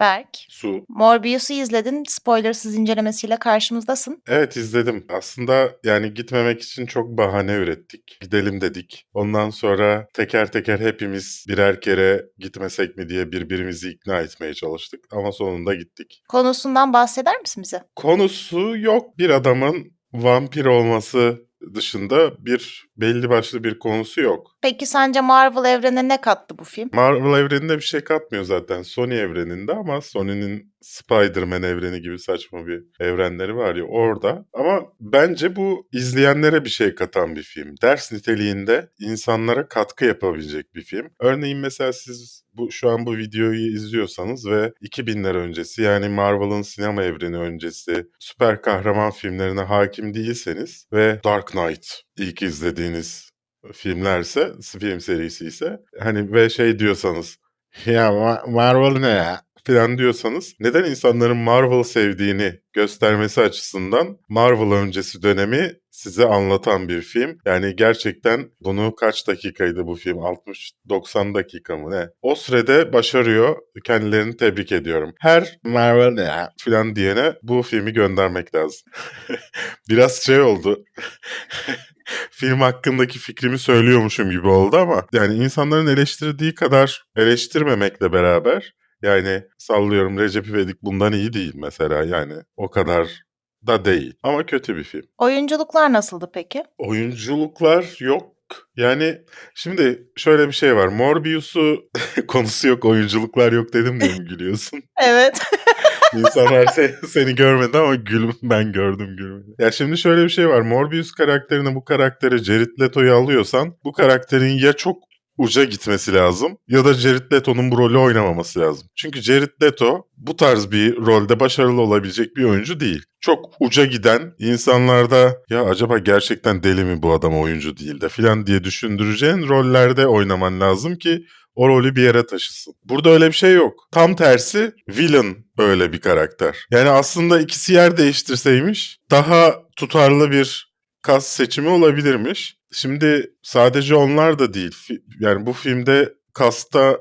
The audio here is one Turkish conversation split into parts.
Berk, Su. Morbius'u izledin. Spoilersız incelemesiyle karşımızdasın. Evet izledim. Aslında yani gitmemek için çok bahane ürettik. Gidelim dedik. Ondan sonra teker teker hepimiz birer kere gitmesek mi diye birbirimizi ikna etmeye çalıştık. Ama sonunda gittik. Konusundan bahseder misin bize? Konusu yok. Bir adamın vampir olması dışında bir belli başlı bir konusu yok. Peki sence Marvel evrenine ne kattı bu film? Marvel evreninde bir şey katmıyor zaten. Sony evreninde ama Sony'nin Spider-Man evreni gibi saçma bir evrenleri var ya orada. Ama bence bu izleyenlere bir şey katan bir film. Ders niteliğinde insanlara katkı yapabilecek bir film. Örneğin mesela siz bu şu an bu videoyu izliyorsanız ve 2000'ler öncesi yani Marvel'ın sinema evreni öncesi süper kahraman filmlerine hakim değilseniz ve Dark Knight ilk izlediğiniz filmlerse, film serisi ise hani ve şey diyorsanız ya Ma- Marvel ne ya falan diyorsanız neden insanların Marvel sevdiğini göstermesi açısından Marvel öncesi dönemi size anlatan bir film. Yani gerçekten bunu kaç dakikaydı bu film? 60-90 dakika mı ne? O sürede başarıyor. Kendilerini tebrik ediyorum. Her Marvel ne ya falan diyene bu filmi göndermek lazım. Biraz şey oldu. film hakkındaki fikrimi söylüyormuşum gibi oldu ama yani insanların eleştirdiği kadar eleştirmemekle beraber yani sallıyorum Recep İvedik bundan iyi değil mesela yani o kadar da değil ama kötü bir film. Oyunculuklar nasıldı peki? Oyunculuklar yok. Yani şimdi şöyle bir şey var. Morbius'u konusu yok, oyunculuklar yok dedim diye mi gülüyorsun? Evet. İnsanlar se- seni görmedi ama gülüm ben gördüm gülmedi. Ya şimdi şöyle bir şey var. Morbius karakterine bu karaktere Jared Leto'yu alıyorsan bu karakterin ya çok uca gitmesi lazım ya da Jared Leto'nun bu rolü oynamaması lazım. Çünkü Jared Leto bu tarz bir rolde başarılı olabilecek bir oyuncu değil. Çok uca giden insanlarda ya acaba gerçekten deli mi bu adam oyuncu değil de filan diye düşündüreceğin rollerde oynaman lazım ki o rolü bir yere taşısın. Burada öyle bir şey yok. Tam tersi villain öyle bir karakter. Yani aslında ikisi yer değiştirseymiş daha tutarlı bir kas seçimi olabilirmiş. Şimdi sadece onlar da değil. Yani bu filmde kasta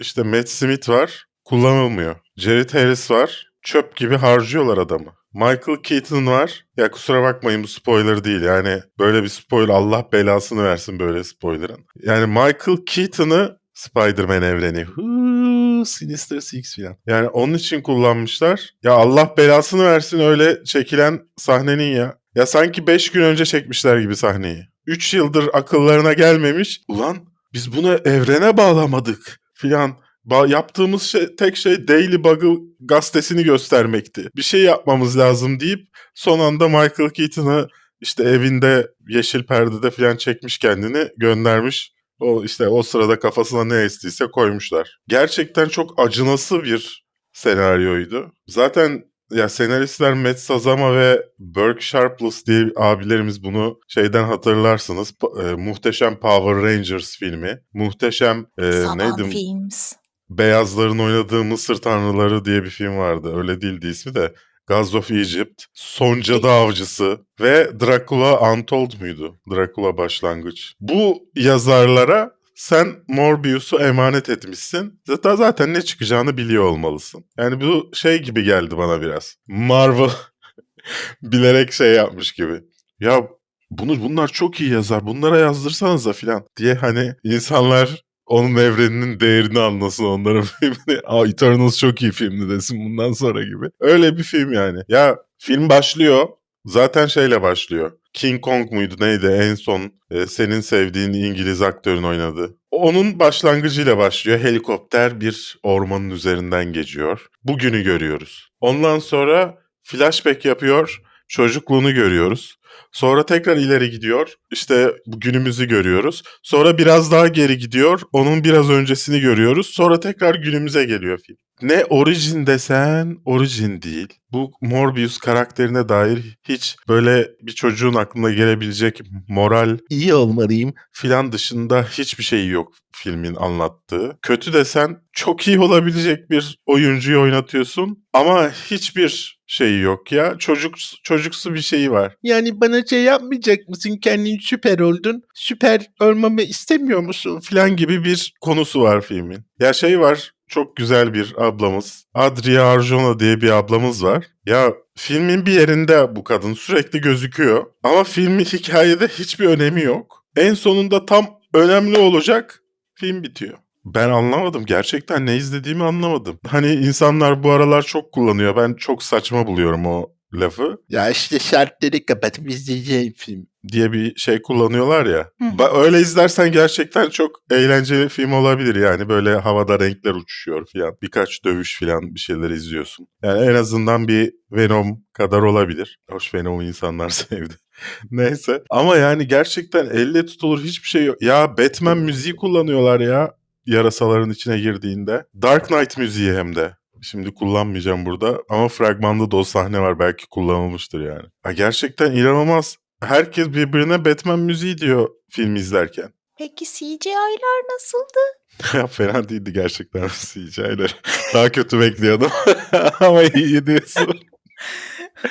işte Matt Smith var. Kullanılmıyor. Jared Harris var. Çöp gibi harcıyorlar adamı. Michael Keaton var. Ya kusura bakmayın bu spoiler değil. Yani böyle bir spoiler Allah belasını versin böyle spoilerın. Yani Michael Keaton'ı Spider-Man evreni. Huu, Sinister Six falan. Yani onun için kullanmışlar. Ya Allah belasını versin öyle çekilen sahnenin ya. Ya sanki 5 gün önce çekmişler gibi sahneyi. 3 yıldır akıllarına gelmemiş. Ulan biz bunu evrene bağlamadık filan. Ba- yaptığımız şey, tek şey Daily Bugle gazetesini göstermekti. Bir şey yapmamız lazım deyip son anda Michael Keaton'ı işte evinde yeşil perdede filan çekmiş kendini göndermiş. O işte o sırada kafasına ne estiyse koymuşlar. Gerçekten çok acınası bir senaryoydu. Zaten ya senaristler Matt Sazama ve Burke Sharpless diye abilerimiz bunu şeyden hatırlarsınız. E, muhteşem Power Rangers filmi. Muhteşem e, neydi? Films. Beyazların oynadığı Mısır Tanrıları diye bir film vardı. Öyle değildi ismi de. Gods of Egypt, Son Avcısı ve Dracula Untold muydu? Dracula Başlangıç. Bu yazarlara sen Morbius'u emanet etmişsin. Zaten zaten ne çıkacağını biliyor olmalısın. Yani bu şey gibi geldi bana biraz. Marvel bilerek şey yapmış gibi. Ya bunu bunlar çok iyi yazar. Bunlara yazdırsanıza filan diye hani insanlar onun evreninin değerini anlasın onların filmini. Aa Eternals çok iyi filmdi desin bundan sonra gibi. Öyle bir film yani. Ya film başlıyor. Zaten şeyle başlıyor. King Kong muydu neydi en son e, senin sevdiğin İngiliz aktörün oynadı. Onun başlangıcıyla başlıyor. Helikopter bir ormanın üzerinden geçiyor. Bugünü görüyoruz. Ondan sonra flashback yapıyor. Çocukluğunu görüyoruz. Sonra tekrar ileri gidiyor. İşte günümüzü görüyoruz. Sonra biraz daha geri gidiyor. Onun biraz öncesini görüyoruz. Sonra tekrar günümüze geliyor film. Ne origin desen origin değil. Bu Morbius karakterine dair hiç böyle bir çocuğun aklına gelebilecek moral iyi olmalıyım filan dışında hiçbir şey yok filmin anlattığı. Kötü desen çok iyi olabilecek bir oyuncuyu oynatıyorsun ama hiçbir şeyi yok ya. Çocuk çocuksu bir şeyi var. Yani bana şey yapmayacak mısın? Kendin süper oldun. Süper olmamı istemiyor musun? Filan gibi bir konusu var filmin. Ya şey var. çok güzel bir ablamız. Adria Arjona diye bir ablamız var. Ya filmin bir yerinde bu kadın sürekli gözüküyor. Ama filmin hikayede hiçbir önemi yok. En sonunda tam önemli olacak film bitiyor. Ben anlamadım. Gerçekten ne izlediğimi anlamadım. Hani insanlar bu aralar çok kullanıyor. Ben çok saçma buluyorum o lafı Ya işte şartları kapatıp izleyeceğim film. diye bir şey kullanıyorlar ya. Hı Öyle izlersen gerçekten çok eğlenceli film olabilir yani. Böyle havada renkler uçuşuyor filan. Birkaç dövüş filan bir şeyler izliyorsun. Yani en azından bir Venom kadar olabilir. Hoş Venom'u insanlar sevdi. Neyse. Ama yani gerçekten elle tutulur hiçbir şey yok. Ya Batman müziği kullanıyorlar ya yarasaların içine girdiğinde. Dark Knight müziği hem de. Şimdi kullanmayacağım burada ama fragmanda da o sahne var belki kullanılmıştır yani. Ha, gerçekten inanılmaz. Herkes birbirine Batman müziği diyor film izlerken. Peki CGI'lar nasıldı? Ya Fena değildi gerçekten CGI'ler. Daha kötü bekliyordum ama iyi diyorsun.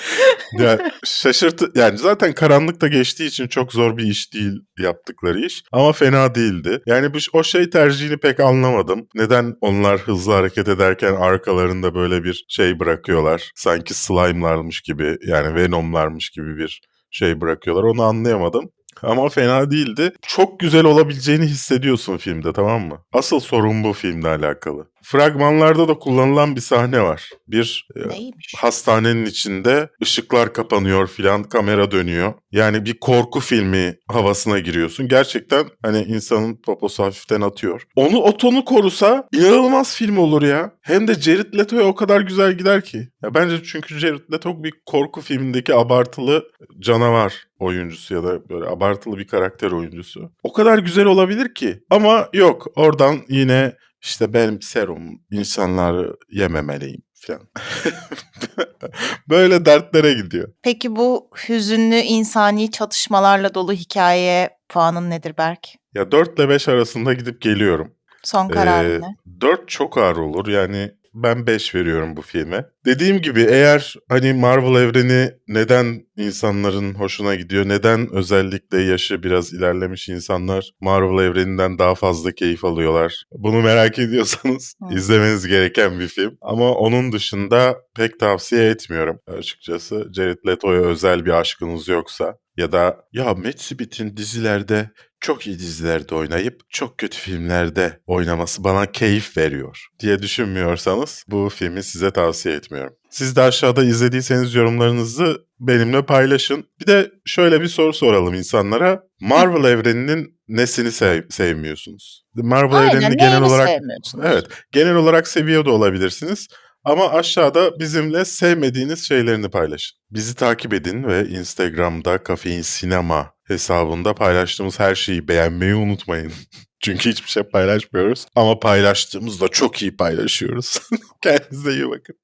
ya şaşırtı yani zaten karanlıkta geçtiği için çok zor bir iş değil yaptıkları iş ama fena değildi. Yani bu o şey tercihini pek anlamadım. Neden onlar hızlı hareket ederken arkalarında böyle bir şey bırakıyorlar? Sanki slime'larmış gibi yani Venom'larmış gibi bir şey bırakıyorlar. Onu anlayamadım. Ama fena değildi. Çok güzel olabileceğini hissediyorsun filmde tamam mı? Asıl sorun bu filmle alakalı. Fragmanlarda da kullanılan bir sahne var. Bir e, Neymiş? hastanenin içinde ışıklar kapanıyor filan kamera dönüyor. Yani bir korku filmi havasına giriyorsun. Gerçekten hani insanın poposu hafiften atıyor. Onu o tonu korusa inanılmaz film olur ya. Hem de Jared Leto'ya o kadar güzel gider ki. Ya bence çünkü Jared Leto bir korku filmindeki abartılı canavar oyuncusu ya da böyle abartılı bir karakter oyuncusu. O kadar güzel olabilir ki. Ama yok oradan yine işte benim serum insanları yememeliyim falan. Böyle dertlere gidiyor. Peki bu hüzünlü insani çatışmalarla dolu hikayeye puanın nedir Berk? Ya 4 ile 5 arasında gidip geliyorum. Son kararın Ee, ne? 4 çok ağır olur yani ben 5 veriyorum bu filme. Dediğim gibi eğer hani Marvel evreni neden insanların hoşuna gidiyor, neden özellikle yaşı biraz ilerlemiş insanlar Marvel evreninden daha fazla keyif alıyorlar. Bunu merak ediyorsanız izlemeniz gereken bir film. Ama onun dışında pek tavsiye etmiyorum açıkçası. Jared Leto'ya özel bir aşkınız yoksa ya da ya Matt Smith'in dizilerde çok iyi dizilerde oynayıp çok kötü filmlerde oynaması bana keyif veriyor diye düşünmüyorsanız bu filmi size tavsiye etmiyorum. Siz de aşağıda izlediyseniz yorumlarınızı benimle paylaşın. Bir de şöyle bir soru soralım insanlara. Marvel evreninin nesini sev- sevmiyorsunuz? Marvel Aynen evrenini genel olarak? Evet, genel olarak seviyor da olabilirsiniz. Ama aşağıda bizimle sevmediğiniz şeylerini paylaşın. Bizi takip edin ve Instagram'da Kafein Sinema hesabında paylaştığımız her şeyi beğenmeyi unutmayın. Çünkü hiçbir şey paylaşmıyoruz. Ama paylaştığımızda çok iyi paylaşıyoruz. Kendinize iyi bakın.